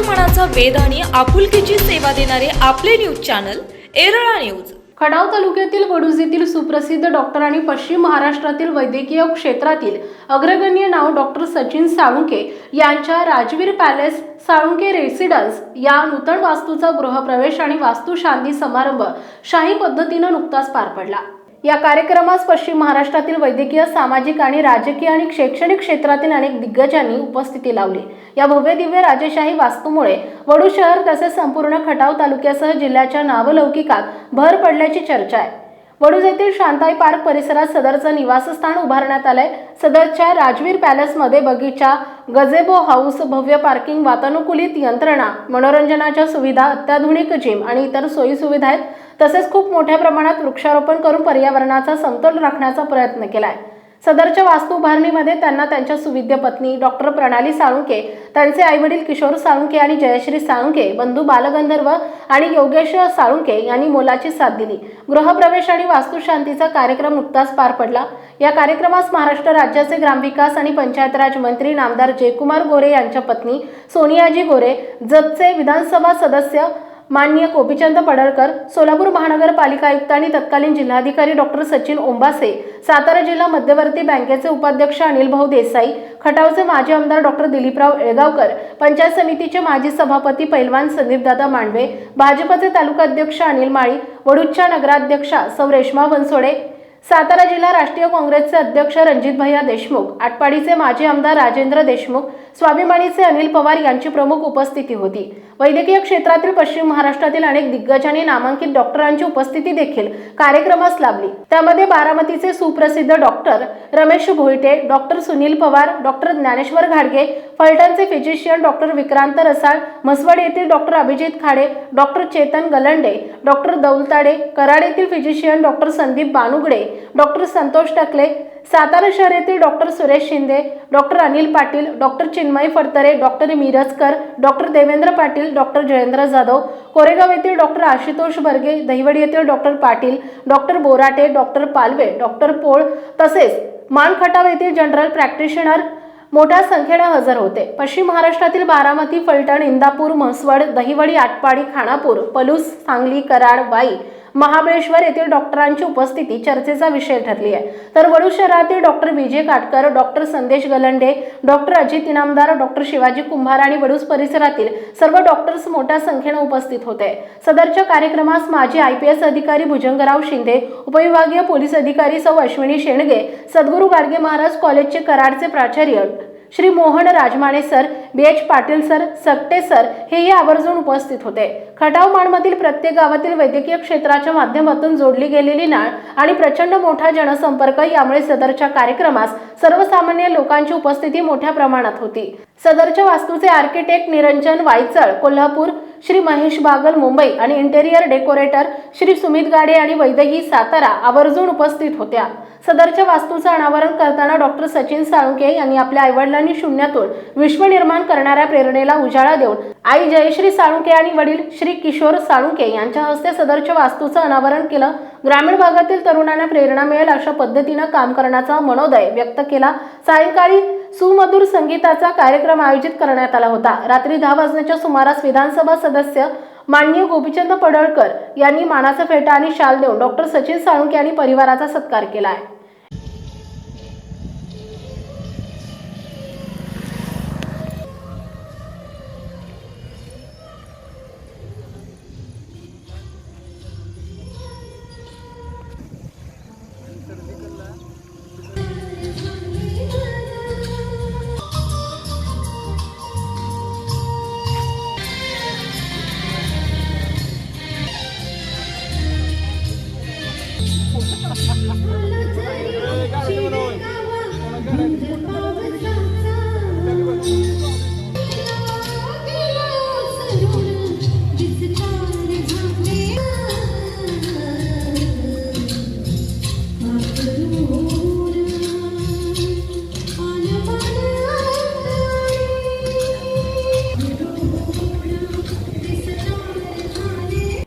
मनाचा वेद आणि आपुलकीची सेवा देणारे आपले न्यूज चॅनल एरळा न्यूज. खडाव तालुक्यातील वडूज येथील सुप्रसिद्ध डॉक्टर आणि पश्चिम महाराष्ट्रातील वैद्यकीय क्षेत्रातील अग्रगण्य नाव डॉक्टर सचिन साळुंके यांच्या राजवीर पॅलेस साळुंके रेसिडन्स या नूतन वास्तूचा गृहप्रवेश आणि वास्तुशांती समारंभ शाही पद्धतीनं नुकताच पार पडला. या कार्यक्रमास पश्चिम महाराष्ट्रातील वैद्यकीय सामाजिक आणि राजकीय आणि शैक्षणिक क्षेत्रातील अनेक दिग्गजांनी उपस्थिती लावली. या भव्य दिव्य राजेशाही वास्तूमुळे वडू शहर तसेच संपूर्ण खटाव तालुक्यासह जिल्ह्याच्या नावलौकिकात भर पडल्याची चर्चा आहे. वडूज येथील शांताई पार्क परिसरात सदरचं निवासस्थान उभारण्यात आलंय. सदरच्या राजवीर पॅलेसमध्ये बगीचा गजेबो हाऊस भव्य पार्किंग वातानुकूलित यंत्रणा मनोरंजनाच्या सुविधा अत्याधुनिक जिम आणि इतर सोयी सुविधा आहेत. तसेच खूप मोठ्या प्रमाणात वृक्षारोपण करून पर्यावरणाचा समतोल राखण्याचा प्रयत्न केला आहे सदरच्या वास्तू उभारणीमध्ये त्यांना त्यांच्या सुविद्य पत्नी डॉक्टर प्रणाली साळुंके त्यांचे आईवडील किशोर साळुंके आणि जयश्री साळुंके बंधू बालगंधर्व आणि योगेश साळुंके यांनी मोलाची साथ दिली. गृहप्रवेश आणि वास्तुशांतीचा कार्यक्रम नुकताच पार पडला. या कार्यक्रमास महाराष्ट्र राज्याचे ग्रामविकास आणि पंचायत राज मंत्री नामदार जयकुमार गोरे यांच्या पत्नी सोनियाजी गोरे जतचे विधानसभा सदस्य माननीय गोपीचंद पडळकर सोलापूर महानगरपालिका आयुक्त आणि तत्कालीन जिल्हाधिकारी डॉक्टर सचिन ओंबासे सातारा जिल्हा मध्यवर्ती बँकेचे उपाध्यक्ष अनिल भाऊ देसाई खटावचे माजी आमदार डॉक्टर दिलीपराव येळगावकर पंचायत समितीचे माजी सभापती पैलवान संदीपदादा मांडवे भाजपचे तालुका अध्यक्ष अनिल माळी वडूजच्या नगराध्यक्षा सौ रेश्मा बनसोडे सातारा जिल्हा राष्ट्रीय काँग्रेसचे अध्यक्ष रणजित भैया देशमुख आटपाडीचे माजी आमदार राजेंद्र देशमुख स्वाभिमानीचे अनिल पवार यांची प्रमुख उपस्थिती होती. वैद्यकीय क्षेत्रातील पश्चिम महाराष्ट्रातील अनेक दिग्गजांनी नामांकित डॉक्टरांची उपस्थिती देखील कार्यक्रमास लाभली. त्यामध्ये बारामतीचे सुप्रसिद्ध doctor Ramesh Bhoite doctor Sunil Pawar doctor Dnyaneshwar घाडगे फलटणचे फिजिशियन डॉक्टर विक्रांत रसाळ म्हसवड येथील doctor Abhijit Khade doctor Chetan Galande doctor Daultade Karad येथील physician doctor Sandeep Banugade doctor Santosh Takale Satara शहर येथील doctor Suresh Shinde doctor Anil Patil doctor Chinmay Phadtare doctor Mirajkar doctor Devendra Patil doctor Jayendra Jadhav Koregaon येथील doctor Ashutosh Barge Dahiwadi येथील doctor Patil doctor Borate doctor Palve doctor Pol तसेच मानखटाव येथील general practitioner मोठ्या संख्येने हजर होते. पश्चिम महाराष्ट्रातील बारामती फलटण इंदापूर म्हसवड दहिवडी आटपाडी खानापूर पलूस सांगली कराड वाई महाबळेश्वर येथील डॉक्टरांची उपस्थिती चर्चेचा विषय ठरली आहे. तर वडू शहरातील doctor Vijay Katkar doctor Sandesh Galande doctor Ajit Inamdar doctor Shivaji Kumbhar आणि वडूज परिसरातील सर्व डॉक्टर्स मोठ्या संख्येने उपस्थित होते. सदरच्या कार्यक्रमास माजी आय पी एस अधिकारी भुजंगराव शिंदे उपविभागीय पोलीस अधिकारी सौ अश्विनी शेणगे सद्गुरू गाडगे महाराज कॉलेजचे कराडचे प्राचार्य Shri Mohan Rajmane sir B H Patil sir Sakate sir हेही आवर्जून उपस्थित होते. खटाव माणमधील प्रत्येक गावातील वैद्यकीय क्षेत्राच्या माध्यमातून जोडली गेलेली नाळ आणि प्रचंड मोठा जनसंपर्क यामुळे सदरच्या कार्यक्रमास सर्वसामान्य लोकांची उपस्थिती मोठ्या प्रमाणात होती. सदरच्या वास्तूचे आर्किटेक्ट निरंजन वायचळ कोल्हापूर श्री महेश बागल मुंबई आणि इंटेरियर डेकोरेटर श्री सुमित गाडे आणि वैदही सातारा आवर्जून उपस्थित होत्या. सदरच्या वास्तूचं अनावरण करताना डॉक्टर सचिन साळुंके यांनी आपल्या आईवडिलांनी शून्यातून विश्व निर्माण करणाऱ्या प्रेरणेला उजाळा देऊन आई जयश्री साळुंके आणि वडील श्री किशोर साळुंके यांच्या हस्ते सदरच्या वास्तूचं अनावरण केलं. ग्रामीण भागातील तरुणांना प्रेरणा मिळेल अशा पद्धतीनं काम करण्याचा मनोदय व्यक्त केला. सायंकाळी सुमधुर संगीताचा कार्यक्रम आयोजित करण्यात आला होता. रात्री दहा वाजण्याच्या सुमारास विधानसभा सदस्य माननीय गोपीचंद पडळकर यांनी मानाचा फेटा आणि शाल देऊन डॉक्टर सचिन साळुंके यांनी परिवाराचा सत्कार केला आहे